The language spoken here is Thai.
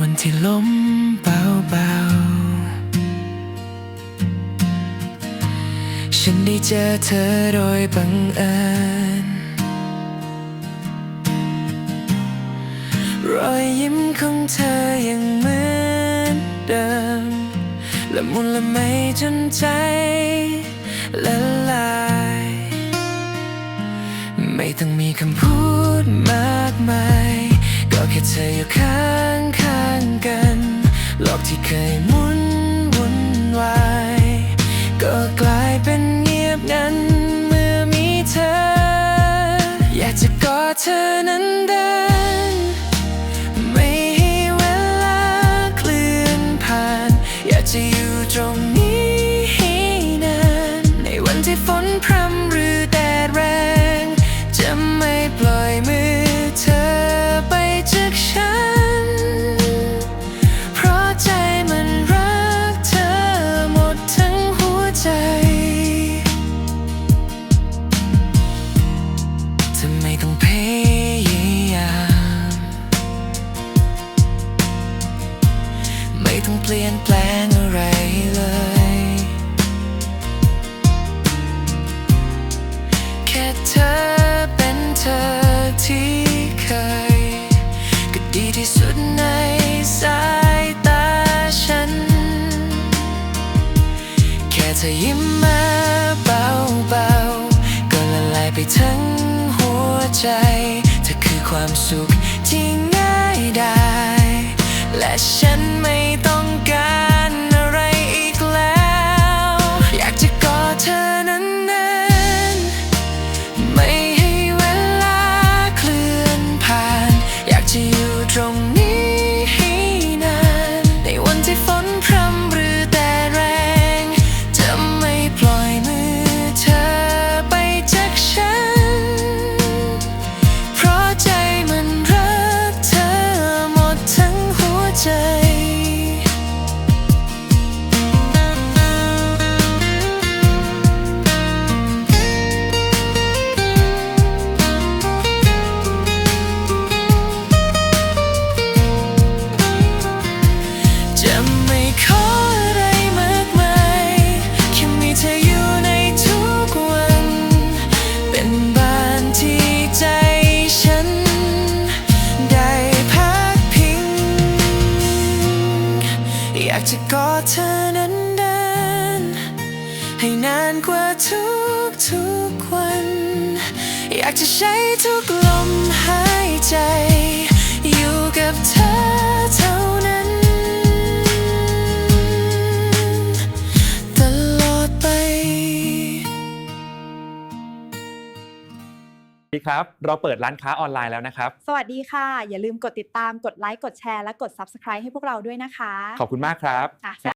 วันที่ล้มเบาๆ ฉันได้เจอเธอโดยบังเอิญ รอยยิ้มของเธอยังเหมือนเดิม ละมุนละไมจนใจละลาย ไม่ต้องมีคำพูดมากมาย แค่เธออยู่ข้างข้างๆกัน โลกที่เคยหมุนวุ่นวาย ก็กลายเป็นเงียบงันเมื่อมีเธอ อยากจะกอดเธอนั้นเดิน ไม่ให้เวลาเคลื่อนผ่าน อยากจะอยู่ตรงนี้ให้นาน ในวันที่ฝนพรำ ธอยิ้มมาเบาๆก็ละลายไปทั้งหัวใจเธอคือความสุขที่ง่ายได้ และฉันไม่ากจะกอดเธอนั้นเดินให้นานกว่าทุกทุกวัน อยากจะใช้ทุกลมหายใจ สวัสดีครับ เราเปิดร้านค้าออนไลน์แล้วนะครับ สวัสดีค่ะ อย่าลืมกดติดตามกดไลค์กดแชร์และกด Subscribe ให้พวกเราด้วยนะคะ ขอบคุณมากครับค่ะ